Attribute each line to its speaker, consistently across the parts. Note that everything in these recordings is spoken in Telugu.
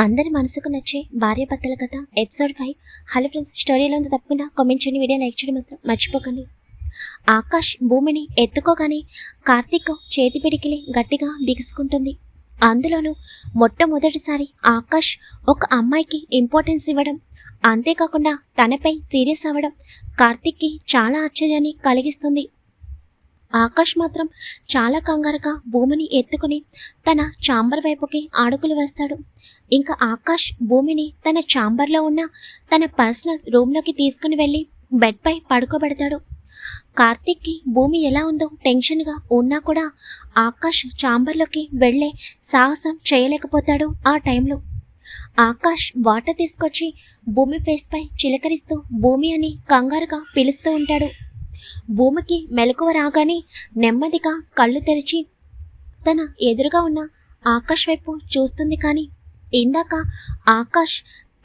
Speaker 1: అందరి మనసుకు నచ్చే భార్యాభర్తల కథ ఎపిసోడ్ ఫైవ్ హలో ఫ్రెండ్స్ స్టోరీలో ఉంది తప్పకుండా కామెంట్ చేయండి. వీడియో లైక్ చేయడం మాత్రం మర్చిపోకండి. ఆకాష్ భూమిని ఎత్తుకోగానే కార్తీక్ చేతి పిడికిలి గట్టిగా బిగుసుకుంటుంది. అందులోనూ మొట్టమొదటిసారి ఆకాష్ ఒక అమ్మాయికి ఇంపార్టెన్స్ ఇవ్వడం అంతేకాకుండా తనపై సీరియస్ అవ్వడం కార్తీక్కి చాలా ఆశ్చర్యాన్ని కలిగిస్తుంది. ఆకాష్ మాత్రం చాలా కంగారుగా భూమిని ఎత్తుకుని తన చాంబర్ వైపుకి ఆడుకులు వేస్తాడు. ఇంకా ఆకాష్ భూమిని తన చాంబర్లో ఉన్న తన పర్సనల్ రూమ్లోకి తీసుకుని వెళ్ళి బెడ్పై పడుకోబెడతాడు. కార్తీక్కి భూమి ఎలా ఉందో టెన్షన్గా ఉన్నా కూడా ఆకాష్ చాంబర్లోకి వెళ్ళే సాహసం చేయలేకపోతాడు ఆ టైంలో. ఆకాష్ వాటర్ తీసుకొచ్చి భూమి ఫేస్పై చిలకరిస్తూ భూమి అని కంగారుగా పిలుస్తూ ఉంటాడు. భూమికి మెలకువ రాగానే నెమ్మదిగా కళ్ళు తెరిచి తన ఎదురుగా ఉన్న ఆకాష్ వైపు చూస్తుంది కానీ ఇందాక ఆకాష్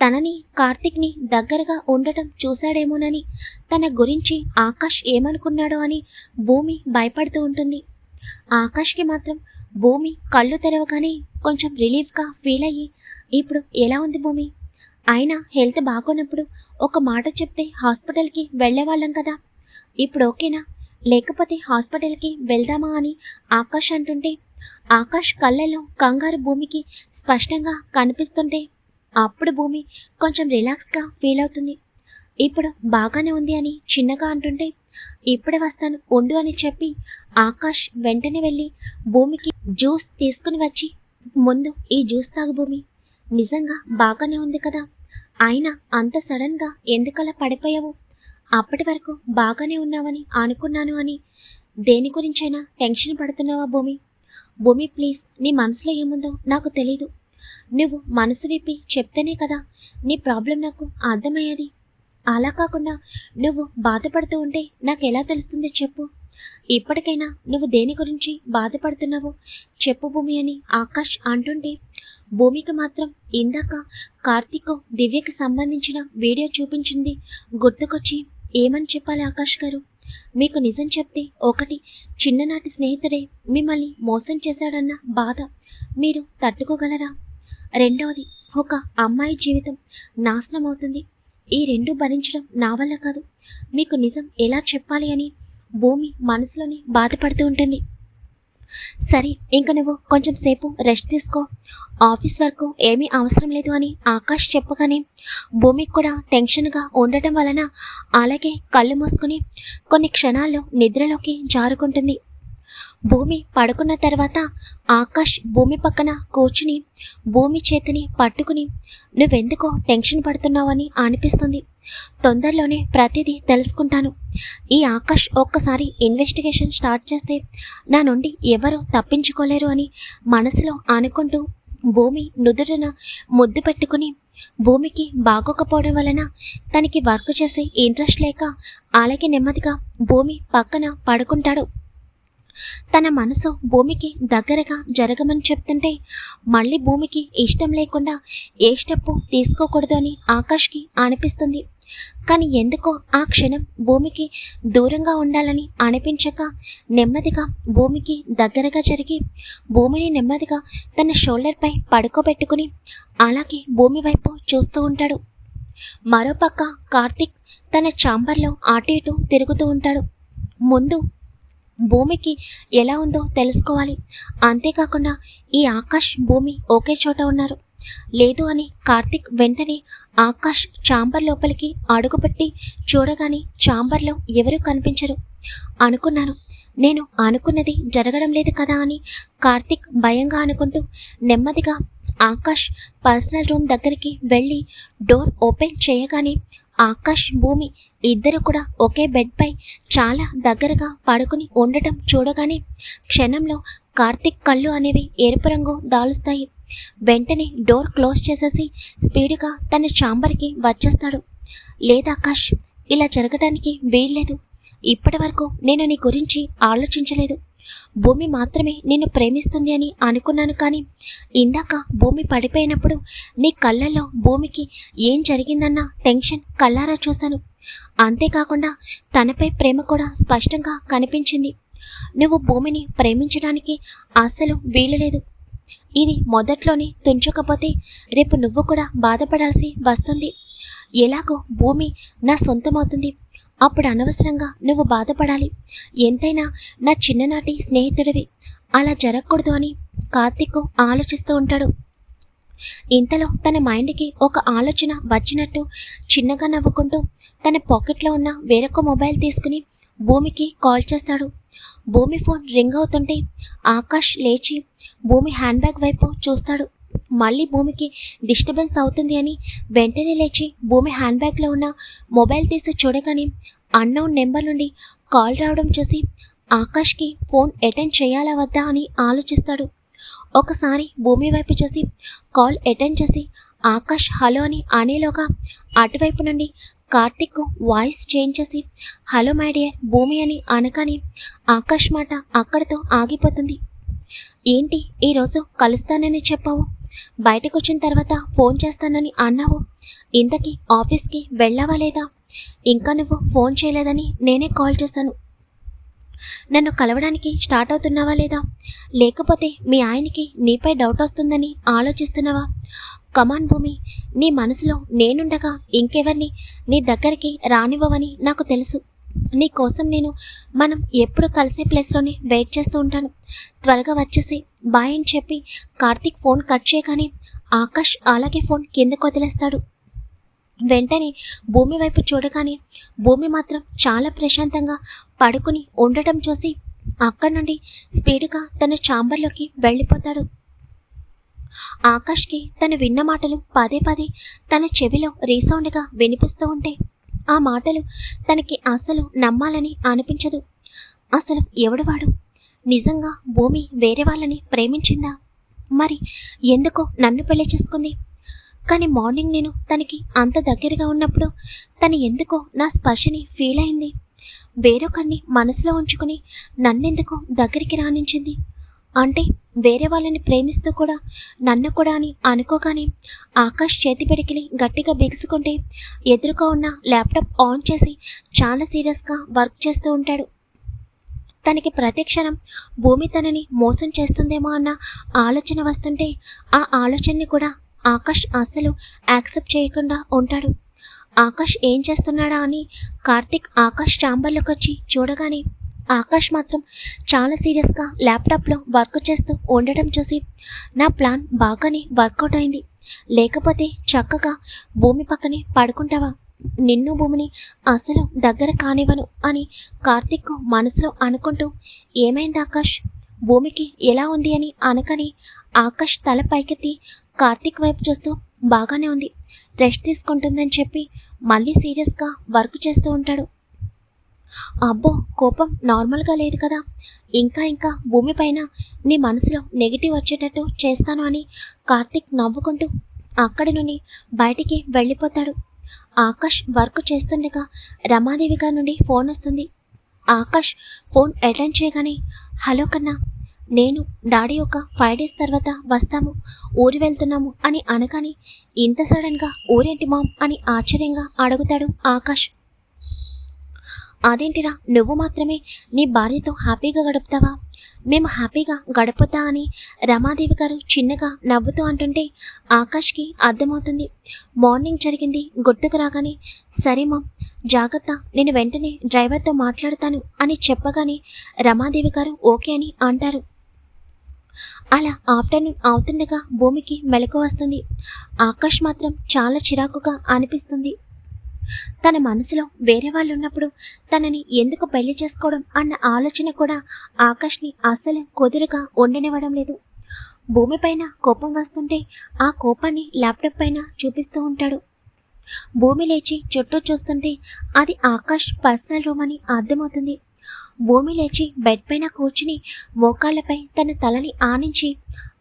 Speaker 1: తనని కార్తిక్ని దగ్గరగా ఉండటం చూశాడేమోనని తన గురించి ఆకాష్ ఏమనుకున్నాడో అని భూమి భయపడుతూ ఉంటుంది. ఆకాష్కి మాత్రం భూమి కళ్ళు తెరవగానే కొంచెం రిలీఫ్గా ఫీల్ అయ్యి ఇప్పుడు ఎలా ఉంది భూమి? అయినా హెల్త్ బాగున్నప్పుడు ఒక మాట చెప్తే హాస్పిటల్కి వెళ్ళేవాళ్ళం కదా. ఇప్పుడు ఓకేనా? లేకపోతే హాస్పిటల్కి వెళ్దామా? అని ఆకాష్ అంటుంటే ఆకాష్ కళ్ళలో కంగారు భూమికి స్పష్టంగా కనిపిస్తుంటే అప్పుడు భూమి కొంచెం రిలాక్స్గా ఫీల్ అవుతుంది. ఇప్పుడు బాగానే ఉంది అని చిన్నగా అంటుంటే ఇప్పుడే వస్తాను ఉండు అని చెప్పి ఆకాష్ వెంటనే వెళ్ళి భూమికి జ్యూస్ తీసుకుని వచ్చి ముందు ఈ జ్యూస్ తాగు భూమి నిజంగా బాగానే ఉంది కదా అయినా అంత సడన్గా ఎందుకలా పడిపోయావు? అప్పటి వరకు బాగానే ఉన్నావని అనుకున్నాను అని దేని గురించైనా టెన్షన్ పడుతున్నావా భూమి? భూమి ప్లీజ్. నీ మనసులో ఏముందో నాకు తెలీదు. నువ్వు మనసు విప్పి చెప్తేనే కదా నీ ప్రాబ్లం నాకు అర్థమయ్యేది. అలా కాకుండా నువ్వు బాధపడుతూ ఉంటే నాకు ఎలా తెలుస్తుంది చెప్పు. ఇప్పటికైనా నువ్వు దేని గురించి బాధపడుతున్నావో చెప్పు భూమి అని ఆకాష్ అంటుంటే భూమికి మాత్రం ఇందాక కార్తీక్ దివ్యకి సంబంధించిన వీడియో చూపించింది గుర్తుకొచ్చి ఏమని చెప్పాలి ఆకాష్ గారు? మీకు నిజం చెప్తే ఒకటి చిన్ననాటి స్నేహితుడే మిమ్మల్ని మోసం చేశాడన్న బాధ మీరు తట్టుకోగలరా? రెండవది ఒక అమ్మాయి జీవితం నాశనం అవుతుంది ఈ రెండు భరించడం నా వల్ల కాదు. మీకు నిజం ఎలా చెప్పాలి అని భూమి మనసులోనే బాధపడుతూ ఉంటుంది. సరే ఇంక నువ్వు కొంచెం సేపు రెస్ట్ తీసుకో. ఆఫీస్ వరకు ఏమీ అవసరం లేదు అని ఆకాష్ చెప్పగానే భూమికి కూడా టెన్షన్గా ఉండటం వలన అలాగే కళ్ళు మూసుకుని కొన్ని క్షణాల్లో నిద్రలోకి జారుకుంటుంది. భూమి పడుకున్న తర్వాత ఆకాష్ భూమి పక్కన కూర్చుని భూమి చేతిని పట్టుకుని నువ్వెందుకో టెన్షన్ పడుతున్నావని అనిపిస్తుంది. తొందరలోనే ప్రతిదీ తెలుసుకుంటాను. ఈ ఆకాష్ ఒక్కసారి ఇన్వెస్టిగేషన్ స్టార్ట్ చేస్తే నా నుండి ఎవరు తప్పించుకోలేరు అని మనసులో అనుకుంటూ భూమి నుదుటన ముద్దు పెట్టుకుని భూమికి బాగోకపోవడం వలన తనకి వర్క్ చేసే ఇంట్రెస్ట్ లేక అలాగే నెమ్మదిగా భూమి పక్కన పడుకుంటాడు. తన మనసు భూమికి దగ్గరగా జరగమని చెప్తుంటే మళ్ళీ భూమికి ఇష్టం లేకుండా ఏ స్టెప్పు తీసుకోకూడదు అని ఆకాష్కి అనిపిస్తుంది. కానీ ఎందుకో ఆ క్షణం భూమికి దూరంగా ఉండాలని అనిపించక నెమ్మదిగా భూమికి దగ్గరగా జరిగి భూమిని నెమ్మదిగా తన షోల్డర్పై పడుకోబెట్టుకుని అలాగే భూమి వైపు చూస్తూ ఉంటాడు. మరోపక్క కార్తిక్ తన ఛాంబర్లో అటు ఇటు తిరుగుతూ ఉంటాడు. ముందు భూమికి ఎలా ఉందో తెలుసుకోవాలి. అంతేకాకుండా ఈ ఆకాష్ భూమి ఒకే చోట ఉన్నారు. లేదు అని కార్తిక్ వెంటనే ఆకాష్ చాంబర్ లోపలికి అడుగుపెట్టి చూడగానే చాంబర్లో ఎవరూ కనిపించరు. అనుకున్నాను. నేను అనుకున్నది జరగడం లేదు కదా అని కార్తిక్ భయంగా అనుకుంటూ నెమ్మదిగా ఆకాష్ పర్సనల్ రూమ్ దగ్గరికి వెళ్ళి డోర్ ఓపెన్ చేయగానే ఆకాష్ భూమి ఇద్దరు కూడా ఒకే బెడ్పై చాలా దగ్గరగా పడుకుని ఉండటం చూడగానే క్షణంలో కార్తిక్ కళ్ళు అనేవి ఎరుపు రంగు దాలుస్తాయి. వెంటనే డోర్ క్లోజ్ చేసేసి స్పీడ్గా తన చాంబర్కి వచ్చేస్తాడు. లేదాకాష్ ఇలా జరగడానికి వీల్లేదు. ఇప్పటి వరకు నేను నీ గురించి ఆలోచించలేదు. భూమి మాత్రమే నిన్ను ప్రేమిస్తుంది అని అనుకున్నాను కానీ ఇందాక భూమి పడిపోయినప్పుడు నీ కళ్ళల్లో భూమికి ఏం జరిగిందన్న టెన్షన్ కళ్ళారా చూశాను. అంతేకాకుండా తనపై ప్రేమ కూడా స్పష్టంగా కనిపించింది. నువ్వు భూమిని ప్రేమించడానికి అస్సలు వీలు లేదు ఇది మొదట్లోనే తుంచకపోతే రేపు నువ్వు కూడా బాధపడాల్సి వస్తుంది. ఎలాగో భూమి నా సొంతమవుతుంది. అప్పుడు అనవసరంగా నువ్వు బాధపడాలి. ఎంతైనా నా చిన్ననాటి స్నేహితుడివి. అలా జరగకూడదు అని కార్తీక్ ఆలోచిస్తూ ఉంటాడు. ఇంతలో తన మైండ్కి ఒక ఆలోచన వచ్చినట్టు చిన్నగా నవ్వుకుంటూ తన పాకెట్లో ఉన్న వేరొక మొబైల్ తీసుకుని భూమికి కాల్ చేస్తాడు. భూమి ఫోన్ రింగ్ అవుతుంటే ఆకాష్ లేచి భూమి హ్యాండ్ బ్యాగ్ వైపు చూస్తాడు. మళ్ళీ భూమికి డిస్టర్బెన్స్ అవుతుంది అని వెంటనే లేచి భూమి హ్యాండ్ బ్యాగ్లో ఉన్న మొబైల్ తీసి చూడగానే అన్నోన్ నెంబర్ నుండి కాల్ రావడం చూసి ఆకాష్కి ఫోన్ అటెండ్ చేయాలా వద్దా అని ఆలోచిస్తాడు. ఒకసారి భూమి వైపు చూసి కాల్ అటెండ్ చేసి ఆకాష్ హలో అని అనేలోగా అటువైపు నుండి కార్తిక్ వాయిస్ చేంజ్ చేసి హలో మై డియర్ భూమి అని అనగానే ఆకాష్ మాట అక్కడితో ఆగిపోతుంది. ఏంటి ఈరోజు కలుస్తానని చెప్పావు? బయటకు వచ్చిన తర్వాత ఫోన్ చేస్తానని అన్నావు. ఇంతకీ ఆఫీస్కి వెళ్ళావా లేదా? ఇంకా నువ్వు ఫోన్ చేయలేదని నేనే కాల్ చేశాను. నన్ను కలవడానికి స్టార్ట్ అవుతున్నావా లేదా? లేకపోతే మీ ఆయనకి నీపై డౌట్ వస్తుందని ఆలోచిస్తున్నావా? కమాన్ భూమి నీ మనసులో నేనుండగా ఇంకెవరిని నీ దగ్గరికి రానివ్వవని నాకు తెలుసు. నీ కోసం నేను మనం ఎప్పుడు కలిసే ప్లేస్లోనే వెయిట్ చేస్తూ ఉంటాను. త్వరగా వచ్చేసి బాయ్ అని చెప్పి కార్తీక్ ఫోన్ కట్ చేయగానే ఆకాష్ అలాగే ఫోన్ కిందకు వదిలేస్తాడు. వెంటనే భూమి వైపు చూడగానే భూమి మాత్రం చాలా ప్రశాంతంగా పడుకుని ఉండటం చూసి అక్కడి నుండి స్పీడ్గా తన ఛాంబర్లోకి వెళ్ళిపోతాడు. ఆకాష్కి తను విన్న మాటలు పదే పదే తన చెవిలో రీసౌండ్గా వినిపిస్తూ ఉంటే ఆ మాటలు తనకి అసలు నమ్మాలని అనిపించదు. అసలు ఎవడు వాడు? నిజంగా భూమి వేరే వాళ్ళని ప్రేమించిందా? మరి ఎందుకో నన్ను పెళ్ళి చేసుకుంది? కానీ మార్నింగ్ నేను తనకి అంత దగ్గరగా ఉన్నప్పుడు తను ఎందుకో నా స్పర్శని ఫీల్ అయింది. వేరొకరిని మనసులో ఉంచుకుని నన్నెందుకు దగ్గరికి రాణించింది? అంటే వేరే వాళ్ళని ప్రేమిస్తూ కూడా నన్ను కూడా అని అనుకోగానే ఆకాష్ చేతి పెడికిలి గట్టిగా బిగుసుకుంటే ఎదురుగా ఉన్న ల్యాప్టాప్ ఆన్ చేసి చాలా సీరియస్గా వర్క్ చేస్తూ ఉంటాడు. తనకి ప్రతిక్షణం భూమి తనని మోసం చేస్తుందేమో అన్న ఆలోచన వస్తుంటే ఆ ఆలోచనని కూడా ఆకాష్ అసలు యాక్సెప్ట్ చేయకుండా ఉంటాడు. ఆకాష్ ఏం చేస్తున్నాడా అని కార్తిక్ ఆకాష్ ఛాంబర్లోకి వచ్చి చూడగానే ఆకాష్ మాత్రం చాలా సీరియస్గా ల్యాప్టాప్లో వర్క్ చేస్తూ ఉండటం చూసి నా ప్లాన్ బాగానే వర్కౌట్ అయింది. లేకపోతే చక్కగా భూమి పక్కనే పడుకుంటావా? నిన్ను భూమిని అసలు దగ్గర కానివ్వను అని కార్తిక్ మనసులో అనుకుంటూ ఏమైంది ఆకాష్? భూమికి ఎలా ఉంది అని అనకని ఆకాష్ తల పైకెత్తి కార్తిక్ వైపు చూస్తూ బాగానే ఉంది. రెస్ట్ తీసుకుంటుందని చెప్పి మళ్ళీ సీరియస్గా వర్క్ చేస్తూ ఉంటాడు. అబ్బో కోపం నార్మల్గా లేదు కదా. ఇంకా ఇంకా భూమి పైన నీ మనసులో నెగిటివ్ వచ్చేటట్టు చేస్తాను అని కార్తిక్ నవ్వుకుంటూ అక్కడి నుండి బయటికి వెళ్ళిపోతాడు. ఆకాష్ వర్క్ చేస్తుండగా రమాదేవి గారి నుండి ఫోన్ వస్తుంది. ఆకాష్ ఫోన్ అటెండ్ చేయగానే హలో కన్నా నేను డాడీ ఒక ఫైవ్ డేస్ తర్వాత వస్తాము ఊరు వెళ్తున్నాము అని అనగానే ఇంత సడన్గా ఊరేంటి మామ్? అని ఆశ్చర్యంగా అడుగుతాడు ఆకాష్. అదేంటిరా నువ్వు మాత్రమే నీ భార్యతో హ్యాపీగా గడుపుతావా? మేము హ్యాపీగా గడుపుతా అని రమాదేవి గారు చిన్నగా నవ్వుతూ అంటుంటే ఆకాష్కి అర్థమవుతుంది. మార్నింగ్ జరిగింది గుర్తుకు రాగానే సరే మామ్ జాగ్రత్త నేను వెంటనే డ్రైవర్తో మాట్లాడతాను అని చెప్పగానే రమాదేవి గారు ఓకే అని అంటారు. అలా ఆఫ్టర్నూన్ అవుతుండగా భూమికి మెలకు వస్తుంది. ఆకాష్ మాత్రం చాలా చిరాకుగా అనిపిస్తుంది. తన మనసులో వేరే వాళ్ళు ఉన్నప్పుడు తనని ఎందుకు పెళ్ళి చేసుకోవడం అన్న ఆలోచన కూడా ఆకాష్ని అసలు కుదురుగా ఉండనివ్వడం లేదు. భూమిపైన కోపం వస్తుంటే ఆ కోపాన్ని ల్యాప్టాప్ పైన చూపిస్తూ ఉంటాడు. భూమి లేచి చుట్టూ చూస్తుంటే అది ఆకాష్ పర్సనల్ రూమ్ అని అర్థమవుతుంది. భూమి లేచి బెడ్ పైన కూర్చుని మోకాళ్ళపై తన తలని ఆనించి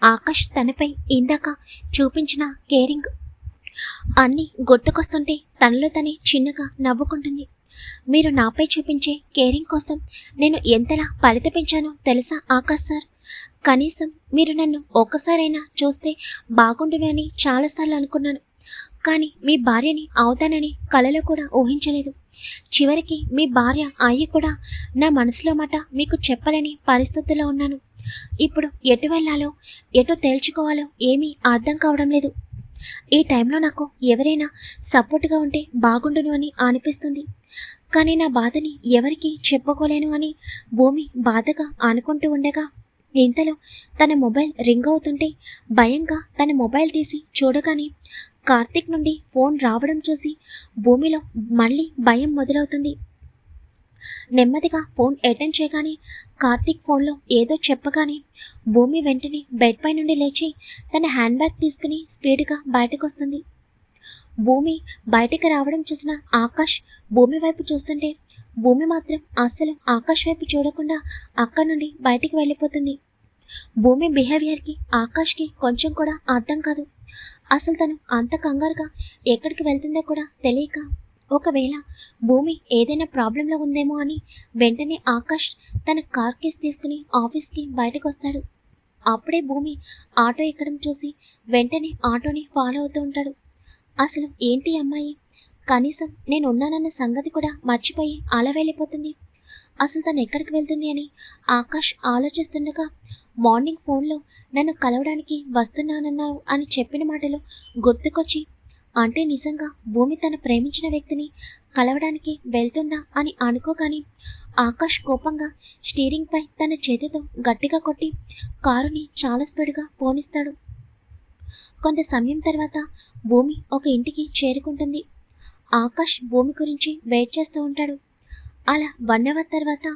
Speaker 1: ఆకాష్ తనపై ఇందాక చూపించిన కేరింగ్ అన్నీ గుర్తుకొస్తుంటే తనలో తనే చిన్నగా నవ్వుకుంటుంది. మీరు నాపై చూపించే కేరింగ్ కోసం నేను ఎంతలా పరితపించానో తెలుసా ఆకాష్ సార్? కనీసం మీరు నన్ను ఒక్కసారైనా చూస్తే బాగుండునని చాలాసార్లు అనుకున్నాను. కానీ మీ భార్యని అవుతానని కలలో కూడా ఊహించలేదు. చివరికి మీ భార్య అయ్యి కూడా నా మనసులో మాట మీకు చెప్పలేని పరిస్థితుల్లో ఉన్నాను. ఇప్పుడు ఎటు వెళ్ళాలో ఎటు తేల్చుకోవాలో ఏమీ అర్థం కావడం లేదు. ఈ టైంలో నాకు ఎవరైనా సపోర్ట్గా ఉంటే బాగుండును అని అనిపిస్తుంది. కానీ నా బాధని ఎవరికి చెప్పుకోలేను అని భూమి బాధగా అనుకుంటూ ఉండగా ఇంతలో తన మొబైల్ రింగ్ అవుతుంటే భయంగా తన మొబైల్ తీసి చూడగానే కార్తిక్ నుండి ఫోన్ రావడం చూసి భూమిలో మళ్ళీ భయం మొదలవుతుంది. నెమ్మదిగా ఫోన్ అటెండ్ చేయగానే కార్తీక్ ఫోన్లో ఏదో చెప్పగానే భూమి వెంటనే బెడ్ పై నుండి లేచి తన హ్యాండ్ బ్యాగ్ తీసుకుని స్పీడ్గా బయటకు వస్తుంది భూమి బయటికి రావడం చూసిన ఆకాష్ భూమి వైపు చూస్తుంటే భూమి మాత్రం అస్సలు ఆకాష్ వైపు చూడకుండా అక్కడి నుండి బయటికి వెళ్ళిపోతుంది. భూమి బిహేవియర్కి ఆకాష్కి కొంచెం కూడా అర్థం కాదు. అసలు తను అంత కంగారుగా ఎక్కడికి వెళ్తుందో కూడా తెలియక ఒకవేళ భూమి ఏదైనా ప్రాబ్లంలో ఉందేమో అని వెంటనే ఆకాష్ తన కార్ కేస్ తీసుకుని ఆఫీస్కి బయటకు వస్తాడు అప్పుడే భూమి ఆటో ఎక్కడం చూసి వెంటనే ఆటోని ఫాలో అవుతూ ఉంటాడు. అసలు ఏంటి అమ్మాయి? కనీసం నేను ఉన్నానన్న సంగతి కూడా మర్చిపోయి అలా వెళ్ళిపోతుంది. అసలు తను ఎక్కడికి వెళ్తుంది అని ఆకాష్ ఆలోచిస్తుండగా మార్నింగ్ ఫోన్లో నన్ను కలవడానికి వస్తున్నానన్నారు అని చెప్పిన మాటలు గుర్తుకొచ్చి అంటే నిజంగా భూమి తన ప్రేమించిన వ్యక్తిని కలవడానికి వెళ్తుందా అని అనుకోగాని ఆకాష్ కోపంగా స్టీరింగ్ పై తన చేతితో గట్టిగా కొట్టి కారుని చాలా స్పీడ్గా పోనిస్తాడు. కొంత సమయం తర్వాత భూమి ఒక ఇంటికి చేరుకుంటుంది. ఆకాష్ భూమి గురించి వెయిట్ చేస్తూ ఉంటాడు. అలా వన్ అవర్ తర్వాత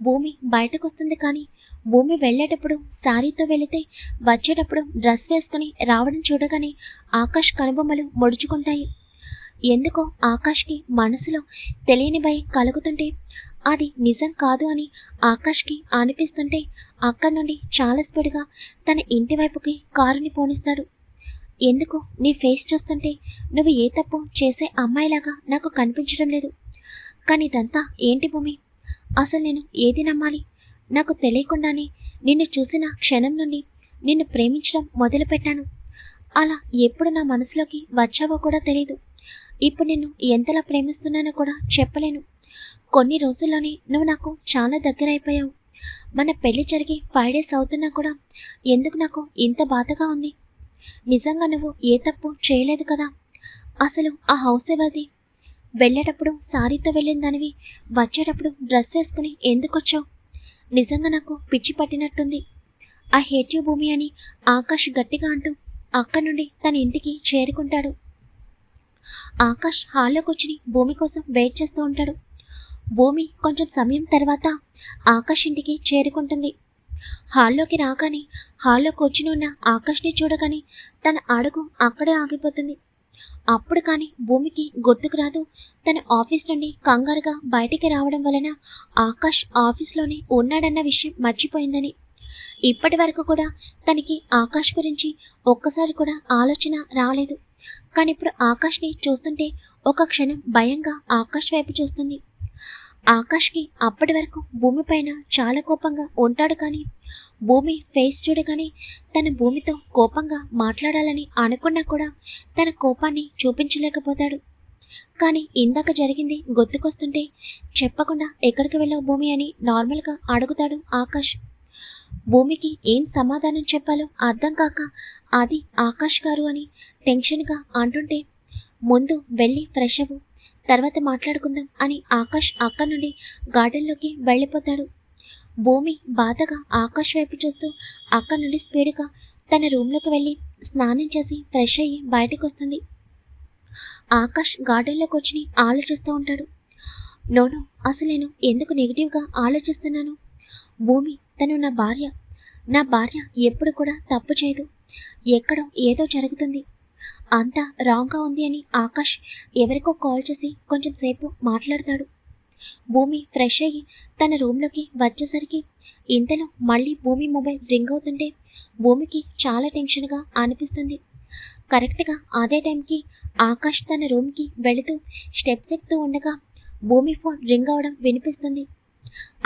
Speaker 1: భూమి బయటకు వస్తుంది కానీ భూమి వెళ్ళేటప్పుడు శారీతో వెళితే వచ్చేటప్పుడు డ్రెస్ వేసుకుని రావడం చూడగానే ఆకాష్ కనుబొమ్మలు ముడుచుకుంటాయి. ఎందుకో ఆకాష్కి మనసులో తెలియని భయం కలుగుతుంటే అది నిజం కాదు అని ఆకాష్కి అనిపిస్తుంటే అక్కడి నుండి చాలా స్పీడ్గా తన ఇంటి వైపుకి కారుని పోనిస్తాడు. ఎందుకు నీ ఫేస్ చూస్తుంటే నువ్వు ఏ తప్పు చేసే అమ్మాయిలాగా నాకు కనిపించడం లేదు. కానీ ఇదంతా ఏంటి భూమి? అసలు నేను ఏది నమ్మాలి? నాకు తెలియకుండానే నిన్ను చూసిన క్షణం నుండి నిన్ను ప్రేమించడం మొదలుపెట్టాను. అలా ఎప్పుడు నా మనసులోకి వచ్చావో కూడా తెలియదు ఇప్పుడు నిన్ను ఎంతలా ప్రేమిస్తున్నానో కూడా చెప్పలేను. కొన్ని రోజుల్లోనే నువ్వు నాకు చాలా దగ్గర అయిపోయావు. మన పెళ్ళి జరిగి ఫైవ్ డేస్ అవుతున్నా కూడా ఎందుకు నాకు ఇంత బాధగా ఉంది? నిజంగా నువ్వు ఏ తప్పు చేయలేదు కదా? అసలు ఆ హౌస్ ఎవరిది? వెళ్ళేటప్పుడు సారీతో వెళ్ళిందనివి వచ్చేటప్పుడు డ్రెస్ వేసుకుని ఎందుకు వచ్చావు? నిజంగా నాకు పిచ్చి పట్టినట్టుంది. ఆ హేట్ భూమి అని ఆకాష్ గట్టిగా అంటూ అక్కడి నుండి తన ఇంటికి చేరుకుంటాడు. ఆకాష్ హాల్లోకి వచ్చి భూమి కోసం వెయిట్ చేస్తూ ఉంటాడు. భూమి కొంచెం సమయం తర్వాత ఆకాష్ ఇంటికి చేరుకుంటుంది. హాల్లోకి రాగానే హాల్లో కూర్చుని ఉన్న ఆకాష్ని చూడగానే తన అడుగు అక్కడే ఆగిపోతుంది. అప్పుడు కానీ భూమికి గుర్తుకు రాదు. తన ఆఫీస్ నుండి కంగారుగా బయటికి రావడం వలన ఆకాష్ ఆఫీస్లోనే ఉన్నాడన్న విషయం మర్చిపోయిందని. ఇప్పటి వరకు కూడా తనకి ఆకాష్ గురించి ఒక్కసారి కూడా ఆలోచన రాలేదు. కానీ ఇప్పుడు ఆకాష్ని చూస్తుంటే ఒక క్షణం భయంగా ఆకాష్ వైపు చూస్తుంది. ఆకాష్కి అప్పటి వరకు భూమిపైన చాలా కోపంగా ఉంటాడు కానీ భూమి ఫేస్ చూడగానే తన భూమితో కోపంగా మాట్లాడాలని అనుకున్నా కూడా తన కోపాన్ని చూపించలేకపోతాడు. కానీ ఇందాక జరిగింది గుర్తుకొస్తుంటే చెప్పకుండా ఎక్కడికి వెళ్ళావు భూమి అని నార్మల్గా అడుగుతాడు ఆకాష్. భూమికి ఏం సమాధానం చెప్పాలో అర్థం కాక అది ఆకాష్ గారు అని టెన్షన్గా అంటుంటే ముందు వెళ్ళి ఫ్రెష్ అవ్వు తర్వాత మాట్లాడుకుందాం అని ఆకాష్ అక్కడి నుండి గార్డెన్లోకి వెళ్ళిపోతాడు. భూమి బాధగా ఆకాష్ వైపు చూస్తూ అక్కడి నుండి స్పీడ్గా తన రూమ్లోకి వెళ్ళి స్నానం చేసి ఫ్రెష్ అయ్యి బయటకు వస్తుంది. ఆకాష్ గార్డెన్లోకి వచ్చి ఆలోచిస్తూ ఉంటాడు. నోను అసలు నేను ఎందుకు నెగిటివ్గా ఆలోచిస్తున్నాను? భూమి తను నా భార్య. నా భార్య ఎప్పుడు కూడా తప్పు చేయదు. ఎక్కడో ఏదో జరుగుతుంది. అంతా రాంగ్గా ఉంది అని ఆకాష్ ఎవరికో కాల్ చేసి కొంచెం సేపు మాట్లాడతాడు. భూమి ఫ్రెష్ అయ్యి తన రూమ్లోకి వచ్చేసరికి ఇంతలో మళ్ళీ భూమి మొబైల్ రింగ్ అవుతుంటే భూమికి చాలా టెన్షన్గా అనిపిస్తుంది. కరెక్ట్గా అదే టైంకి ఆకాష్ తన రూమ్కి వెళుతూ స్టెప్స్ ఎక్కుతూ ఉండగా భూమి ఫోన్ రింగ్ అవడం వినిపిస్తుంది.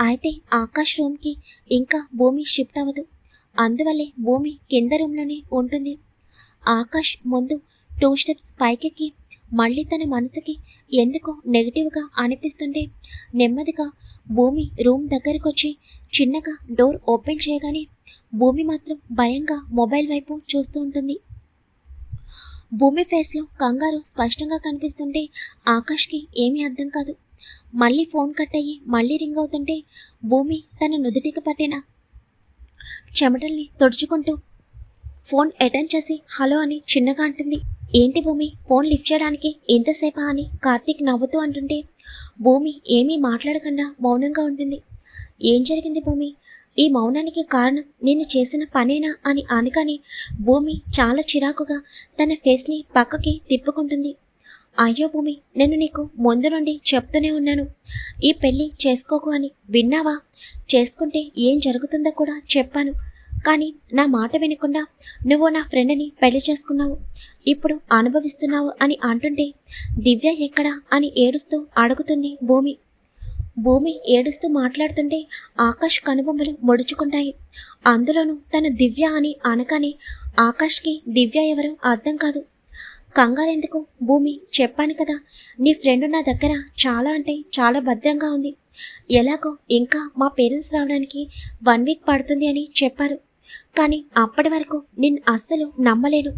Speaker 1: అయితే ఆకాష్ రూమ్కి ఇంకా భూమి షిఫ్ట్ అవ్వదు. అందువల్లే భూమి కింద రూమ్లోనే ఉంటుంది. ఆకాష్ ముందు టూ స్టెప్స్ పైకెక్కి మళ్ళీ తన మనసుకి ఎందుకో నెగిటివ్గా అనిపిస్తుంటే నెమ్మదిగా భూమి రూమ్ దగ్గరకొచ్చి చిన్నగా డోర్ ఓపెన్ చేయగానే భూమి మాత్రం భయంగా మొబైల్ వైపు చూస్తూ ఉంటుంది. భూమి ఫేస్లో కంగారు స్పష్టంగా కనిపిస్తుంటే ఆకాష్కి ఏమీ అర్థం కాదు. మళ్ళీ ఫోన్ కట్ అయ్యి మళ్ళీ రింగ్ అవుతుంటే భూమి తన నుదుటికి పట్టిన చెమటల్ని తుడుచుకుంటూ ఫోన్ అటెండ్ చేసి హలో అని చిన్నగా అంటుంది. ఏంటి భూమి? ఫోన్ లిఫ్ట్ చేయడానికి ఎంతసేపా అని కార్తీక్ నవ్వుతూ అంటుంటే భూమి ఏమీ మాట్లాడకుండా మౌనంగా ఉంటుంది. ఏం జరిగింది భూమి? ఈ మౌనానికి కారణం నేను చేసిన పనేనా అని అనుకని భూమి చాలా చిరాకుగా తన ఫేస్ని పక్కకి తిప్పుకుంటుంది. అయ్యో భూమి నేను నీకు ముందు నుండి చెప్తూనే ఉన్నాను. ఈ పెళ్ళి చేసుకోకు అని విన్నావా? చేసుకుంటే ఏం జరుగుతుందో కూడా చెప్పాను. కానీ నా మాట వినకుండా నువ్వు నా ఫ్రెండ్ని పెళ్ళి చేసుకున్నావు. ఇప్పుడు అనుభవిస్తున్నావు అని అంటుంటే దివ్య ఎక్కడా అని ఏడుస్తూ అడుగుతుంది భూమి. భూమి ఏడుస్తూ మాట్లాడుతుంటే ఆకాష్ కనుబొమ్మలు ముడుచుకుంటాయి. అందులోనూ తన దివ్య అని అనగానే ఆకాష్కి దివ్య ఎవరో అర్థం కాదు. కంగారెందుకు? భూమి చెప్పాను కదా నీ ఫ్రెండ్ నా దగ్గర చాలా అంటే చాలా భద్రంగా ఉంది. ఎలాగో ఇంకా మా పేరెంట్స్ రావడానికి వన్ వీక్ పడుతుంది అని చెప్పారు. కానీ అప్పటి వరకు నిన్ను అస్సలు నమ్మలేను.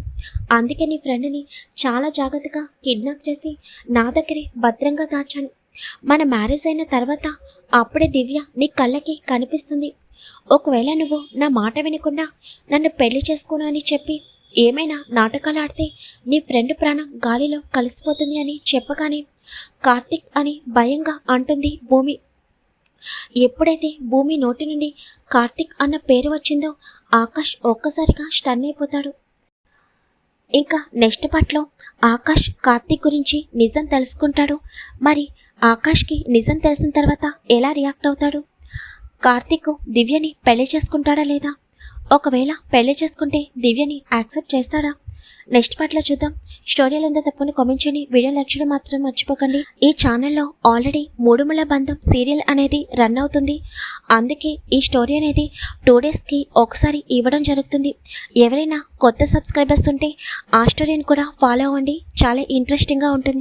Speaker 1: అందుకే నీ ఫ్రెండ్ని చాలా జాగ్రత్తగా కిడ్నాప్ చేసి నా దగ్గరే భద్రంగా దాచాను. మన మ్యారేజ్ అయిన తర్వాత అప్పుడే దివ్య నీ కళ్ళకి కనిపిస్తుంది. ఒకవేళ నువ్వు నా మాట వినకుండా నన్ను పెళ్ళి చేసుకోను అని చెప్పి ఏమైనా నాటకాలు ఆడితే నీ ఫ్రెండ్ ప్రాణం గాలిలో కలిసిపోతుంది అని చెప్పగానే కార్తిక్ అని భయంగా అంటుంది భూమి. ఎప్పుడైతే భూమి నోటి నుండి కార్తిక్ అన్న పేరు వచ్చిందో ఆకాష్ ఒక్కసారిగా స్టన్ అయిపోతాడు. ఇంకా నెక్స్ట్ పార్ట్లో ఆకాష్ కార్తిక్ గురించి నిజం తెలుసుకుంటాడు. మరి ఆకాష్కి నిజం తెలిసిన తర్వాత ఎలా రియాక్ట్ అవుతాడు? కార్తిక్ దివ్యని పెళ్ళి చేసుకుంటాడా లేదా? ఒకవేళ పెళ్ళి చేసుకుంటే దివ్యని యాక్సెప్ట్ చేస్తాడా? నెక్స్ట్ పార్ట్లో చూద్దాం. స్టోరీలు ఎంత తప్పని కామెంట్ చేయండి. వీడియో లైక్ చేయడం మాత్రం మర్చిపోకండి. ఈ ఛానల్లో ఆల్రెడీ మూడుముల బంధం సీరియల్ అనేది రన్ అవుతుంది. అందుకే ఈ స్టోరీ అనేది టూ డేస్కి ఒకసారి ఇవ్వడం జరుగుతుంది. ఎవరైనా కొత్త సబ్స్క్రైబర్స్ ఉంటే ఆ స్టోరీని కూడా ఫాలో అవ్వండి. చాలా ఇంట్రెస్టింగ్గా ఉంటుంది.